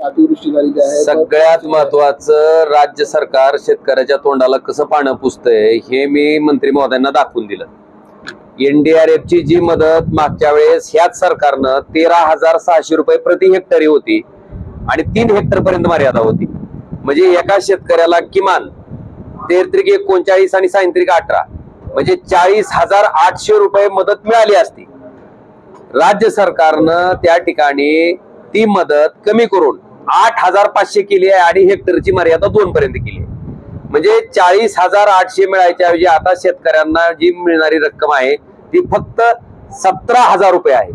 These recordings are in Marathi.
अतिवृष्टी झालेली आहे सगळ्यात महत्वाचं राज्य सरकार शेतकऱ्याच्या तोंडाला कसं पानं पुसतंय हे मी मंत्री महोदयांना दाखवून दिलं. एनडीआरएफ ची जी मदत मागच्या वेळेस ह्याच सरकारनं तेरा हजार सहाशे रुपये प्रति हेक्टरी होती आणि तीन हेक्टर पर्यंत मर्यादा होती. म्हणजे एका शेतकऱ्याला किमान तेत्रिक एकोणचाळीस आणि सायंत्रिक अठरा म्हणजे चाळीस हजार आठशे रुपये मदत मिळाली असती. राज्य सरकारनं त्या ठिकाणी ती मदत कमी करून आठ हजार पाचशे केली आहे आणि हेक्टरची मर्यादा दोन पर्यंत केली आहे. म्हणजे चाळीस हजार आठशे मिळायच्या ऐवजी आता शेतकऱ्यांना जी मिळणारी रक्कम आहे ती फक्त सतरा हजार रुपये आहे.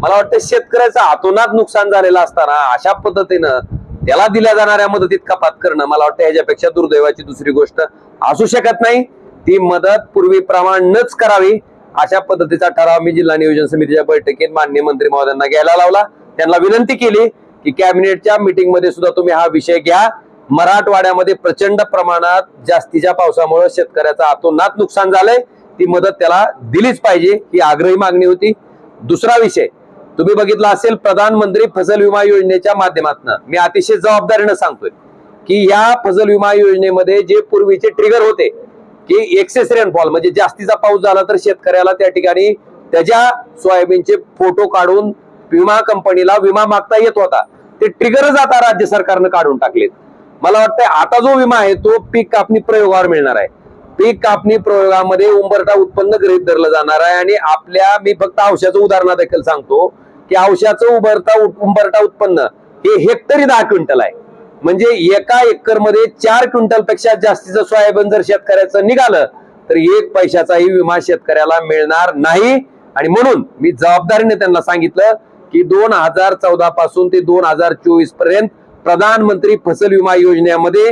मला वाटतं शेतकऱ्याचं आतोनात नुकसान झालेलं असताना अशा पद्धतीनं त्याला दिल्या जाणाऱ्या मदतीत कपात करणं मला वाटतं ह्याच्यापेक्षा दुर्दैवाची दुसरी गोष्ट असू शकत नाही. ती मदत पूर्वीप्रमाणच करावी. अशा पद्धतीचा ठराव मी जिल्हा नियोजन समितीच्या बैठकीत मान्य मंत्री महोदयांना घ्यायला लावला. त्यांना विनंती केली. की कॅबिनेटच्या मीटिंगमध्ये सुद्धा तुम्ही हा विषय घ्या. मराठवाड्यामध्ये प्रचंड प्रमाणात जास्तीच्या पावसामुळे शेतकऱ्याचं आतोनात नुकसान झालंय ती मदत त्याला दिलीच पाहिजे ही आग्रही मागणी होती. दुसरा विषय तुम्ही बघितला असेल प्रधानमंत्री फसल विमा योजनेच्या माध्यमातून. मी अतिशय जबाबदारीनं सांगतोय की या फसल विमा योजनेमध्ये जे पूर्वीचे ट्रिगर होते की एक्सेस रेनफॉल म्हणजे जास्तीचा पाऊस झाला तर शेतकऱ्याला त्या ठिकाणी त्याच्या सोयाबीनचे फोटो काढून विमा कंपनीला विमा मागता येत होता. ते ट्रिगरच आता राज्य सरकारनं काढून टाकलेत. मला वाटतं आता जो विमा आहे तो पीक कापणी प्रयोगावर मिळणार आहे. पीक कापणी प्रयोगामध्ये उंबरटा उत्पन्न गृहित धरलं जाणार आहे आणि आपल्या मी फक्त औषधाचं उदाहरण देखील सांगतो की औषधाचं उंबरटा उंबरटा उत्पन्न हे हेक्टरी दहा क्विंटल आहे. म्हणजे एका एकरमध्ये चार क्विंटलपेक्षा जास्तीचं सोयाबीन जर शेतकऱ्याचं निघालं तर एक पैशाचाही विमा शेतकऱ्याला मिळणार नाही. आणि म्हणून मी जबाबदारीने त्यांना सांगितलं की दोन हजार चौदा पासून ते दोन हजार चोवीसपर्यंत प्रधानमंत्री फसल विमा योजनेमध्ये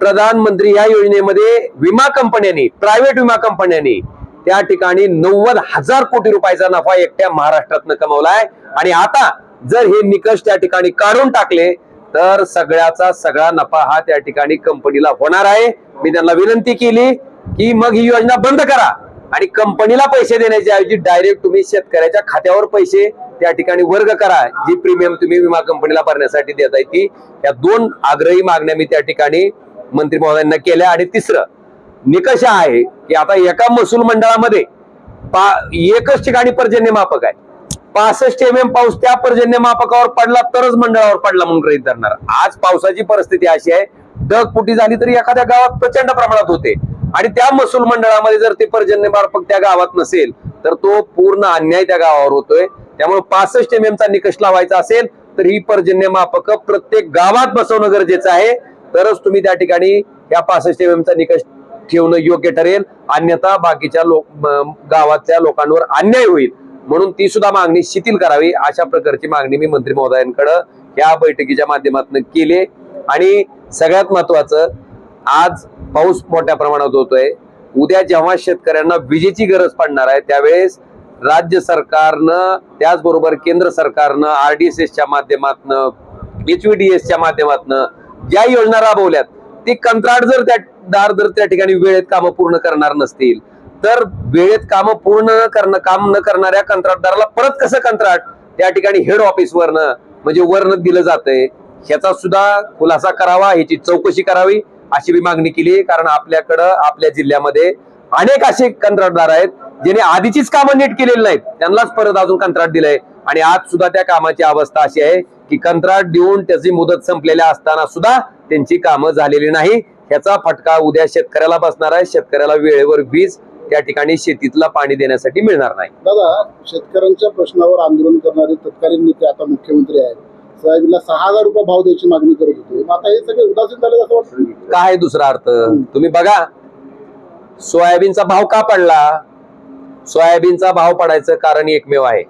प्रधानमंत्री या योजनेमध्ये विमा कंपन्यांनी प्रायव्हेट विमा कंपन्यांनी त्या ठिकाणी नव्वद हजार कोटी रुपयाचा नफा एकट्या महाराष्ट्रातनं कमवलाय. आणि आता जर हे निकष त्या ठिकाणी काढून टाकले तर सगळ्याचा सगळा नफा हा त्या ठिकाणी कंपनीला होणार आहे. मी त्यांना विनंती केली की मग ही योजना बंद करा. आणि कंपनीला पैसे देण्याच्या ऐवजी डायरेक्ट तुम्ही शेतकऱ्याच्या खात्यावर पैसे त्या ठिकाणी वर्ग करा. जी प्रीमियम तुम्ही विमा कंपनीला भरण्यासाठी देताय ती या दोन आग्रही मागण्या मी त्या ठिकाणी मंत्री महोदयांना केल्या. आणि तिसरं निकष आहे की आता एका महसूल मंडळामध्ये पा एकच ठिकाणी पर्जन्यमापक आहे. पासष्ट एम एम पाऊस त्या पर्जन्यमापकावर पडला तरच मंडळावर पडला म्हणून गृहीत धरणार. आज पावसाची परिस्थिती अशी आहे डग पुटी झाली तरी एखाद्या गावात प्रचंड प्रमाणात होते. आणि त्या महसूल मंडळामध्ये जर ते पर्जन्यमापक त्या गावात नसेल तर तो पूर्ण अन्याय त्या गावावर होतोय. त्यामुळे पासष्ट एम चा निकष लावायचा असेल तर ही पर्जन्य मापक प्रत्येक गावात बसवणं गरजेचं आहे. तरच तुम्ही त्या ठिकाणी या पासष्ट एम चा निकष ठेवणं योग्य ठरेल. अन्यथा बाकीच्या लोक गावातल्या लोकांवर अन्याय होईल. म्हणून ती सुद्धा मागणी शिथिल करावी. अशा प्रकारची मागणी मी मंत्री महोदयांकडे या बैठकीच्या माध्यमातून केली. आणि सगळ्यात महत्वाचं आज पाऊस मोठ्या प्रमाणात होतोय. उद्या जेव्हा शेतकऱ्यांना विजेची गरज पडणार आहे त्यावेळेस राज्य सरकारनं त्याचबरोबर केंद्र सरकारनं आरडीएसएसच्या माध्यमातनं एचव्हीडीएसच्या माध्यमातनं ज्या योजना राबवल्यात ती कंत्राट जर त्या दार जर त्या ठिकाणी वेळेत कामं पूर्ण करणार नसतील तर वेळेत कामं पूर्ण न करणं काम न करणाऱ्या कंत्राटदाराला परत कसं कंत्राट? त्या ठिकाणी हेड ऑफिसवरनं म्हणजे वरनं दिलं जातंय. ह्याचा सुद्धा खुलासा करावा ह्याची चौकशी करावी अशी मी मागणी केली कारण आपल्याकडं आपल्या जिल्ह्यामध्ये अनेक असे कंत्राटदार आहेत. ज्यांनी आधीचीच कामं नीट केलेली नाहीत त्यांनाच परत अजून कंत्राट दिलंय. आणि आज सुद्धा त्या कामाची अवस्था अशी आहे की कंत्राट देऊन त्याची मुदत संपलेल्या असताना सुद्धा त्यांची कामं झालेली नाही. ह्याचा फटका उद्या शेतकऱ्याला बसणार आहे. शेतकऱ्याला वेळेवर वीज त्या ठिकाणी शेतीतला पाणी देण्यासाठी मिळणार नाही. दादा शेतकऱ्यांच्या प्रश्नावर आंदोलन करणारे तत्कालीन नेते आता मुख्यमंत्री आहेत. सोयाबीनला सहा हजार रुपये भाव द्यायची मागणी करत होते. आता हे सगळे उदासीन झाले असं वाटतं? काय दुसरा अर्थ? तुम्ही बघा सोयाबीनचा भाव का पडला? सोयाबीनचा भाव पडायचं कारण एकमेव आहे.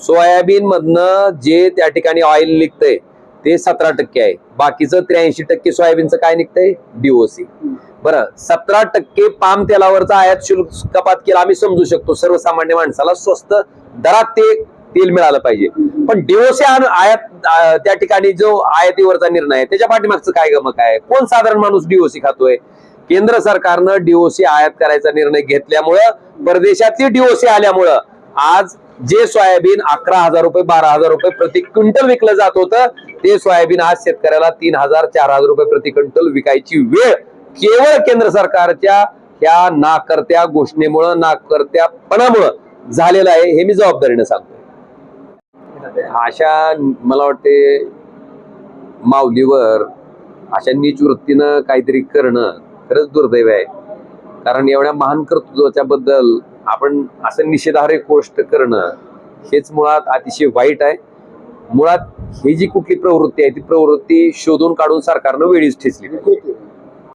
सोयाबीन मधनं जे त्या ठिकाणी ऑइल निघतंय ते सतरा टक्के आहे. बाकीचं त्र्याऐंशी टक्के सोयाबीनचं काय निघतंय? डीओसी बरं सतरा टक्के पाम तेलावरचा आयात शुल्क कपात केला आम्ही समजू शकतो. सर्वसामान्य माणसाला स्वस्त दरात ते तेल मिळालं पाहिजे. पण डीओसी आयात त्या ठिकाणी जो आयातीवरचा निर्णय आहे त्याच्या पाठीमागचं काय गमक आहे? कोण साधारण माणूस डीओसी खातोय? केंद्र सरकारनं डीओसी आयात करायचा निर्णय घेतल्यामुळं परदेशातली डीओसी आल्यामुळं आज जे सोयाबीन अकरा हजार रुपये बारा हजार रुपये प्रति क्विंटल विकलं जात होतं ते सोयाबीन आज शेतकऱ्याला तीन हजार चार हजार रुपये प्रति क्विंटल विकायची वेळ केवळ केंद्र सरकारच्या ह्या नाकर्त्या घोषणेमुळं नाकर्त्यापणामुळं झालेलं आहे हे मी जबाबदारीने सांगतो अशा मला वाटते माऊलीवर अशा नीच वृत्तीनं काहीतरी करणं खरंच दुर्दैव आहे. कारण एवढ्या महान कर्तृत्वाच्या बद्दल आपण असं निषेधार्ह गोष्ट करणं हेच मुळात अतिशय वाईट आहे. मुळात ही जी कुठली प्रवृत्ती आहे ती प्रवृत्ती शोधून काढून सरकारनं वेळीच ठेचली